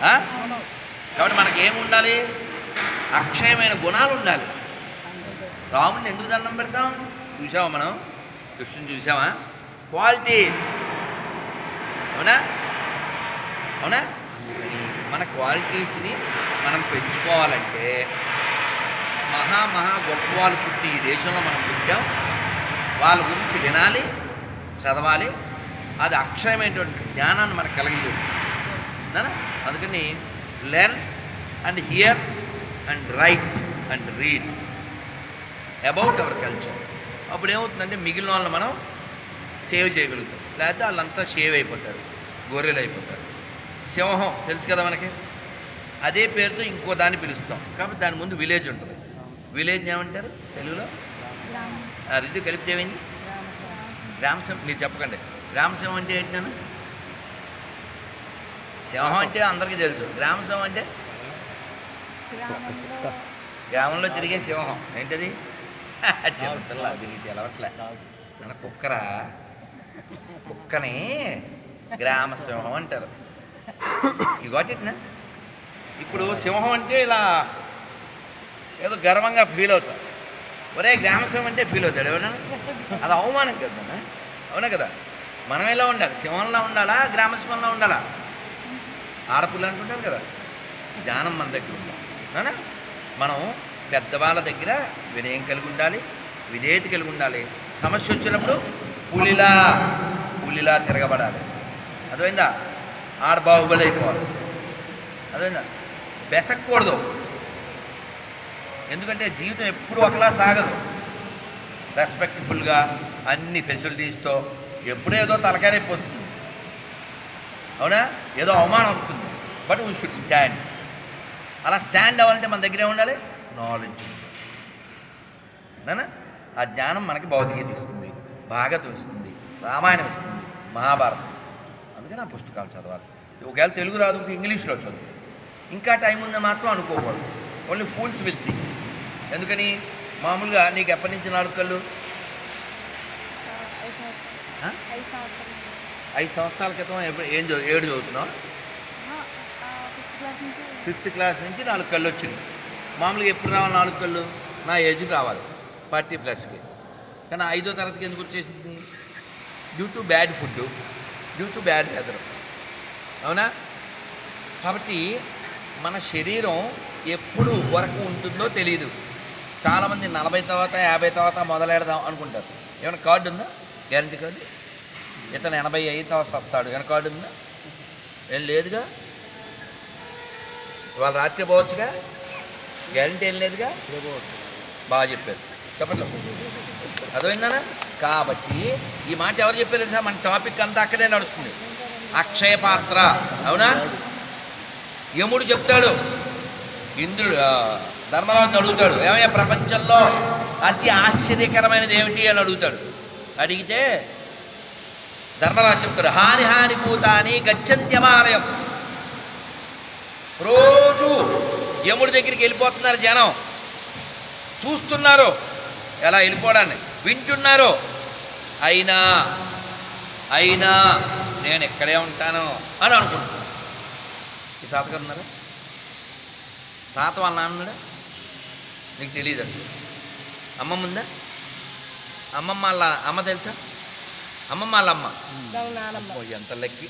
కాబట్టి మనకి ఏమి ఉండాలి అక్షయమైన గుణాలు ఉండాలి రాముడిని ఎందుకు దండం పెడతాం? చూసావా మనం? కృష్ణుని చూసావా క్వాలిటీస్. అవునా? అవునా? అందుకని మన క్వాలిటీస్ని మనం పెంచుకోవాలంటే మహా మహా గొప్ప వాళ్ళు పుట్టి ఈ దేశంలో మనం పుట్టాం. వాళ్ళ గురించి వినాలి చదవాలి. అది అక్షయమైనటువంటి జ్ఞానాన్ని మనకు కలిగజేది అందుకని learn and hear and write and read about our culture అప్పుడు ఏమవుతుందంటే మిగిలిన వాళ్ళని మనం సేవ్ చేయగలుగుతాం. లేకపోతే వాళ్ళంతా షేవ్ అయిపోతారు గొర్రెలు అయిపోతారు. సింహం తెలుసు కదా మనకి? అదే పేరుతో ఇంకో దాన్ని పిలుస్తాం. కాబట్టి దాని ముందు విలేజ్ ఉంటుంది. విలేజ్ ఏమంటారు? తెలుగులో? ఆ రెండు కలిపితే ఏమైంది? గ్రామసింహం మీరు చెప్పకండి. గ్రామసింహం అంటే ఏంటి సింహం అంటే అందరికీ తెలుసు. గ్రామ సింహం అంటే? గ్రామంలో తిరిగే సింహం. ఏంటది? చిన్నపిల్ల తిరిగి తెలవట్లే. మన కుక్కరా? కుక్కని గ్రామ సింహం అంటారు. యు ఇప్పుడు సింహం అంటే ఇలా ఏదో గర్వంగా ఫీల్ అవుతాం. ఒరే గ్రామ సింహం అంటే ఫీల్ అవుతాడు ఎవరైనా అది అవమానం కదా అవునా కదా? మనం ఎలా ఉండాలి? సింహంలో ఉండాలా? గ్రామ సింహంలో ఉండాలా? ఆడపిల్ల అంటుంటారు కదా? జ్ఞానం మన దగ్గర ఉండాలి. మనం పెద్దవాళ్ళ దగ్గర వినయం కలిగి ఉండాలి విధేయత కలిగి ఉండాలి. సమస్య వచ్చినప్పుడు పులిలా పులిలా తిరగబడాలి. అదైందా ఆడ బాహుబలి అయిపోవాలి. అదైందా బెసక్కూడదు. ఎందుకంటే జీవితం ఎప్పుడు ఒకలా సాగదు. రెస్పెక్ట్ఫుల్గా అన్ని ఫెసిలిటీస్తో ఎప్పుడేదో తలకాయ నొప్పి వస్తుంది. అవునా? ఏదో అవమానం వస్తుంది బట్ వీ షుడ్ స్టాండ్ అలా స్టాండ్ అవ్వాలంటే మన దగ్గరే ఉండాలి? నాలెడ్జ్ ఆ జ్ఞానం మనకి భౌతికత ఇస్తుంది. భాగవతం ఇస్తుంది. రామాయణం ఇస్తుంది. మహాభారతం. అందుకని ఆ పుస్తకాలు చదవాలి. ఒకవేళ తెలుగు రాదు ఇంక ఇంగ్లీష్లో చదువు. ఇంకా టైం ఉందని మాత్రం అనుకోకూడదు. ఓన్లీ ఫూల్స్ థింక్ ఎందుకని? మామూలుగా నీకు ఎప్పటి నుంచి నాలుగు కళ్ళు? ఐదు సంవత్సరాల క్రితం ఎప్పుడు ఏం చదువు ఏడు చదువుతున్నావు? ఫిఫ్త్ క్లాస్ నుంచి. నాలుగు కళ్ళు వచ్చింది. మామూలుగా ఎప్పుడు రావాలి నాలుగు కళ్ళు? నా ఏజ్ కావాలి ఫార్టీ ప్లస్కి. కానీ ఐదో తరగతికి ఎందుకు వచ్చేసింది? Due to bad food due to bad weather. అవునా? కాబట్టి మన శరీరం ఎప్పుడు వరకు ఉంటుందో తెలియదు చాలామంది నలభై తర్వాత యాభై తర్వాత మొదలెడదాం అనుకుంటారు. ఏమైనా కార్డు ఉందా? Guarantee card? ఇతను ఎనభై ఐదు వస్తాడు. వెనకాడు ఏం లేదుగా? వాళ్ళు రాత్రి పోవచ్చుగా? గ్యారంటీ ఏం లేదుగా? బాగా చెప్పారు. చెప్పట్లు. అర్థమైందనా? కాబట్టి ఈ మాట ఎవరు చెప్పారు సార్ మన టాపిక్ అంతా అక్కడే నడుస్తుంది. అక్షయ పాత్ర. అవునా? యముడు చెప్తాడు. ఇంద్రుడు ఆ, ధర్మరాజుని అడుగుతాడు. ఏమయ్యా ప్రపంచంలో అతి ఆశ్చర్యకరమైనది ఏమిటి అని అడుగుతాడు. అడిగితే ధర్మరాజు చెప్తాడు హాని హాని భూతాని గచ్చంత్యమాలయం. రోజు యముడి దగ్గరికి వెళ్ళిపోతున్నారు జనం. చూస్తున్నారు. ఎలా వెళ్ళిపోవడాన్ని? వింటున్నారు? అయినా అయినా నేను ఎక్కడే ఉంటాను అని అనుకుంటున్నాను ఈ తాతగారు ఉన్నారా? తాత వాళ్ళ నాన్నడా నీకు తెలియదు అసలు. అమ్మమ్మ ఉందా? అమ్మమ్మ వాళ్ళ అమ్మ తెలుసా? అమ్మమ్మ వాళ్ళ అమ్మ. దాని నానమ్మ. ఓ, ఎంత లెక్కి.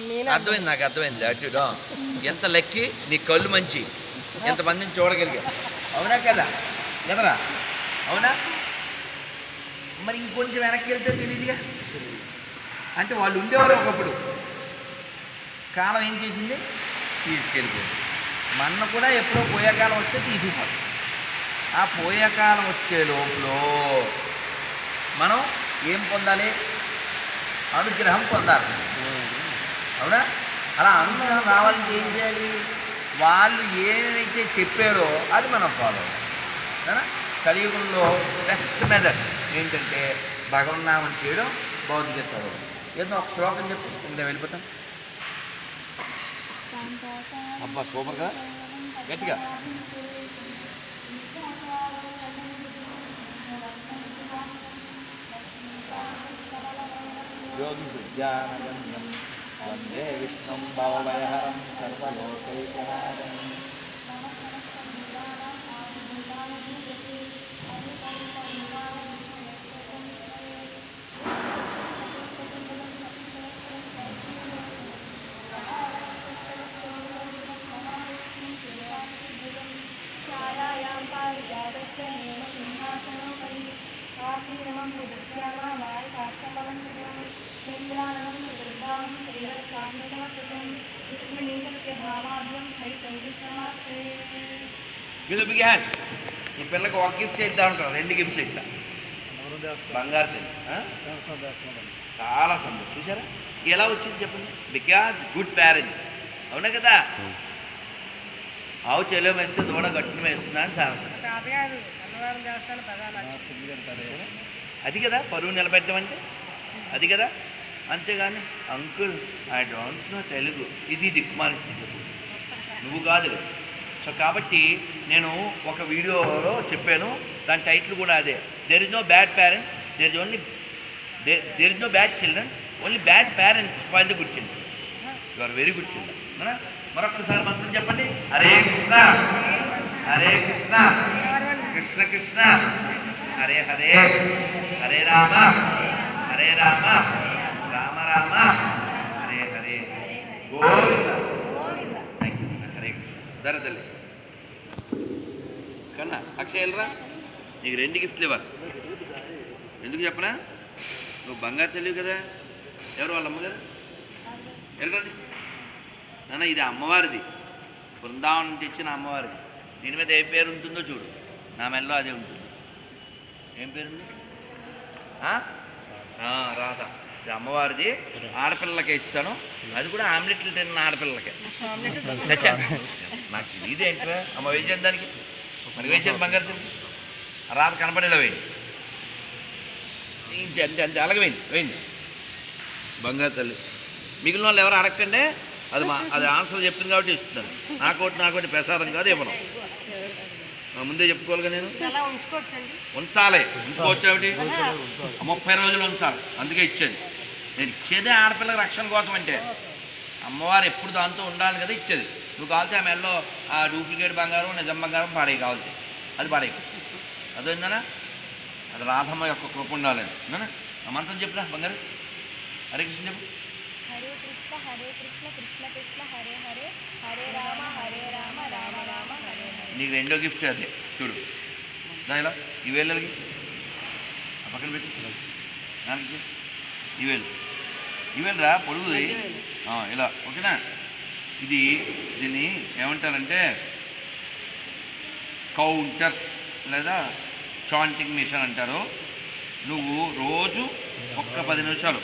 మీన అర్థమైంది నాకు అర్థమైంది. అటుడా ఎంత లెక్కి నీ కళ్ళు మంచి. ఎంతమందిని చూడగలిగా. అవునా కదా? కదరా? అవునా? మరి ఇంకొంచెం వెనక్కి వెళ్తే తెలియదుగా అంటే వాళ్ళు ఉండేవారు ఒకప్పుడు. కాలం ఏం చేసింది? తీసుకెళ్ళిపోయింది. మన్న కూడా ఎప్పుడో పోయే కాలం వస్తే తీసుకుపోతుంది ఆ పోయే కాలం వచ్చే లోపల మనం ఏం పొందాలి? అనుగ్రహం పొందాలి. అవునా? అలా అనుగ్రహం రావాలంటే ఏం చేయాలి? వాళ్ళు ఏమైతే చెప్పారో అది మనం ఫాలో అవ్వాలి. కలియుగంలో బెస్ట్ మెథడ్ ఏంటంటే భగవన్నామం చేయడం భౌతిక చదవడం. ఏదో ఒక శ్లోకం చెప్పు. ఇంకా వెళ్ళిపోతాం. అబ్బా సూపర్గా. గట్టిగా. योगिविद्यानरन्ध्रं वन्दे विष्णुं भावमयहरं सर्वलोकैकम् दुर्गां श्रीरत्कान्तितमकृतं रुक्मिणीतस्य भावाभ्यं हरितैविश्रमाश्रये ఇది బిగాన్ ఈ పిల్లకి ఒక గిఫ్ట్ ఇద్దాం అంటారు రెండు గిఫ్ట్స్ ఇస్తా బంగారు తల్లి ఆ? చాలా సంతోషం చూసారా ఎలా వచ్చింది చెప్పండి బికాజ్ గుడ్ పేరెంట్స్ అవునా కదా ఆవు చెలో వేస్తే దూడ గట్టును వేస్తుందా అని సార్ తాతగారు అన్నవరం చేస్తాను పదాలు అది కదా పరువు నిలబెట్టడం అంటే అది కదా అంతేగాని uncle I don't know Telugu. ఇది దిక్కుమాలి స్థితి. నువ్వు కాదు. సో కాబట్టి నేను ఒక వీడియోలో చెప్పాను. దాని టైటిల్ కూడా అదే. There is no bad parents there is only there is no bad childrens only bad parents spoil the good children you are very good children మరొకసారి మంత్రం చెప్పండి. హరే కృష్ణ. హరే కృష్ణ. కృష్ణ కృష్ణ. హరే హరే. హరే రామ. హరే రామ రామ రామ హరే హరే గోవింద థ్యాంక్ యూ హరే కృష్ణ ధర తల్లి కన్నా అక్షయలరా నీకు రెండు గిఫ్ట్లు ఇవ్వాలి ఎందుకు చెప్పనా నువ్వు బంగారు తెలివి కదా ఎవరు వాళ్ళ అమ్మగారు వెళ్ళరండి నాన్న ఇది అమ్మవారిది బృందావనం తెచ్చిన అమ్మవారిది దీని మీద ఏ పేరు ఉంటుందో చూడు నా మెల్లో అదే ఉంటుంది ఏం పేరుంది ఆ? ఆ, ఇది అమ్మవారిది ఆడపిల్లలకే ఇస్తాను. అది కూడా ఆమ్లెట్లు తిన్న ఆడపిల్లలకే. చచ్చా. నాకు ఏంట్రా? అమ్మ వేసేది దానికి. మనకి వేసేది బంగారు తిని రాత కనపడేలా వేయండి. ఇంతే అంతే అంతే. అలాగే వేయండి వేయండి. బంగారు తల్లి. మిగిలిన వాళ్ళు ఎవరు అడగకండి. అది మా అది ఆన్సర్ చెప్పింది కాబట్టి ఇస్తున్నాను. నాకోటి నాకోటి ప్రసాదం కాదు ఇవ్వను. ముందే చెప్పుకోవాలిగా నేను? ఉంచాలి. ఉంచుకోవచ్చు ఏమిటి? ముప్పై రోజులు ఉంచాలి. అందుకే ఇచ్చేది. నేను ఇచ్చేదే ఆడపిల్లకి రక్షణ కోసం అంటే. అమ్మవారు ఎప్పుడు దాంతో ఉండాలి కదా ఇచ్చేది. నువ్వు కావాలితే ఆ మెల్లో ఆ డూప్లికేట్ బంగారం నిజం బంగారం పాడే కావాలి అది పాడే అదేందనా అది రాధమ్మ యొక్క కృప ఉండాలి. నాన్న, ఆ మంత్రం చెప్పురా బంగారు. హరే కృష్ణ చెప్పు. హరే కృష్ణ హరే కృష్ణ కృష్ణ కృష్ణ హరే హరే హరే రామ హరే రామ రామ రామ హరే హరే. నీకు రెండో గిఫ్ట్ అదే. చూడు. దా ఇలా. ఈ వేళ్ళకి. పక్కన పెట్టి. దానికి ఈ వేలు ఈ పొడుగుది. ఇలా ఓకేనా? ఇది దీన్ని ఏమంటారంటే కౌంటర్ లేదా చాంటింగ్ మిషన్ అంటారు. నువ్వు రోజు ఒక్క పది నిమిషాలు.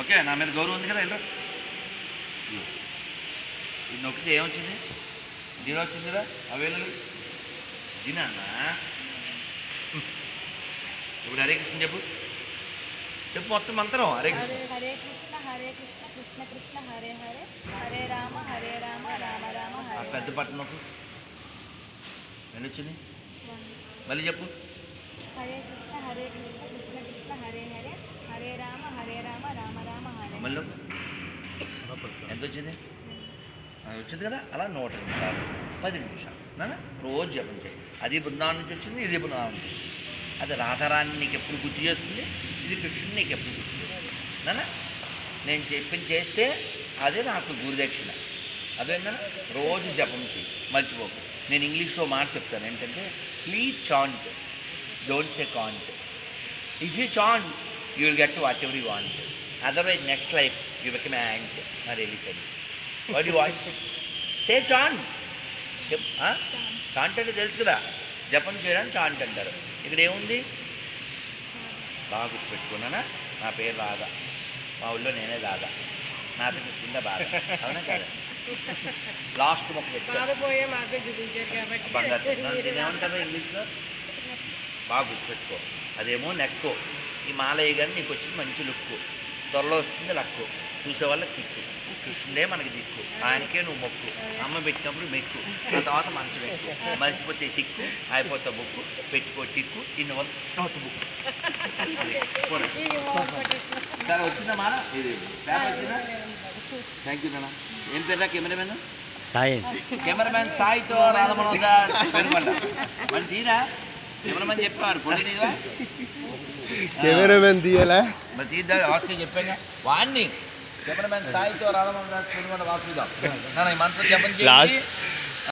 ఓకే నా మీద గౌరవం ఉంది కదా ఇలా. ఇది నొక్కితే ఏమొచ్చింది? దీని వచ్చిందిరా అవేలు దీనా ఇప్పుడు హరే కృష్ణ చెప్పు. చెప్పు మొత్తం మంత్రం. హరే కృష్ణ. హరే కృష్ణ హరే కృష్ణ కృష్ణ కృష్ణ హరే హరే. హరే రామ హరే రామ రామ రామ హరే పెద్ద పట్టు నొక్కు. ఎన్ని వచ్చింది మళ్ళీ చెప్పు. హరే కృష్ణ హరే కృష్ణ కృష్ణ కృష్ణ హరే హరే. హరే రామ హరే రామ రామ రామ హరే మళ్ళీ. ఎంత వచ్చింది వచ్చింది కదా? అలా నూట నిమిషాలు పది నిమిషాలు. నాన్న రోజు జపం చేయి. అది బృందావనం నుంచి వచ్చింది ఇది బృందావనం నుంచి అది రాధారాన్ని నీకు ఎప్పుడు గుర్తు చేస్తుంది? ఇది కృష్ణుని నీకు ఎప్పుడు గుర్తు చేస్తుంది? నాన్న నేను చెప్పింది చేస్తే అదే నాకు గురుదక్షిణ. అదేందన్నా? రోజు జపం చేయి మర్చిపోకు. నేను ఇంగ్లీష్లో మాట చెప్తాను. ఏంటంటే please chant don't say can't if you chant you will get whatever you want otherwise next life you become ant or elephant what you want say chant చెప్ చాంట్ అంటే తెలుసు కదా. జపం చేయడానికి చాంట్ అంటారు. ఇక్కడ ఏముంది? బాగా గుర్తుపెట్టుకున్నానా నా పేరు రాధా. మా ఊళ్ళో నేనే రాధా. నా పేరు కింద బాధ. అవునా కదా? లాస్ట్ మొక్క బాధపోయే చూపించారు కాబట్టి. ఏమంటారు ఇంగ్లీష్లో? బాగా గుర్తుపెట్టుకో అదేమో నెక్కో. ఈ మాల వేయగానే నీకు వచ్చింది మంచి లుక్కు. త్వరలో వస్తుంది లక్కు. చూసే వాళ్ళకి కిక్కు కృష్ణుడే మనకి దిక్కు. ఆయనకే నువ్వు మొక్కు. అమ్మ పెట్టినప్పుడు మెక్కు ఆ తర్వాత మనసు మెక్కు మర్చిపోతే సిక్కు అయిపోతే బుక్కు పెట్టుకో టిక్కు ఇన్ని వల్ల నోట్ బుక్ సరే వచ్చిందా మాల? ఇది పేపర్ వచ్చిందా? థ్యాంక్ యూ నాన్న. ఏం పేరా కెమెరామెన్? సాయి. కెమెరామెన్ సాయితో మరి తీరా? కెమెరామెన్ చెప్పేవాడు. ఫోటో తీరా కెమెరామెన్ తీయలే. మరి తీద్దా హాస్టల్ చెప్పాగా వాడిని కెమెరామెన్ సాయితో రాధమనోద పెనుగొండ వాసుదాం నాన్న ఈ మంత్రం జపం చేసి లాస్ట్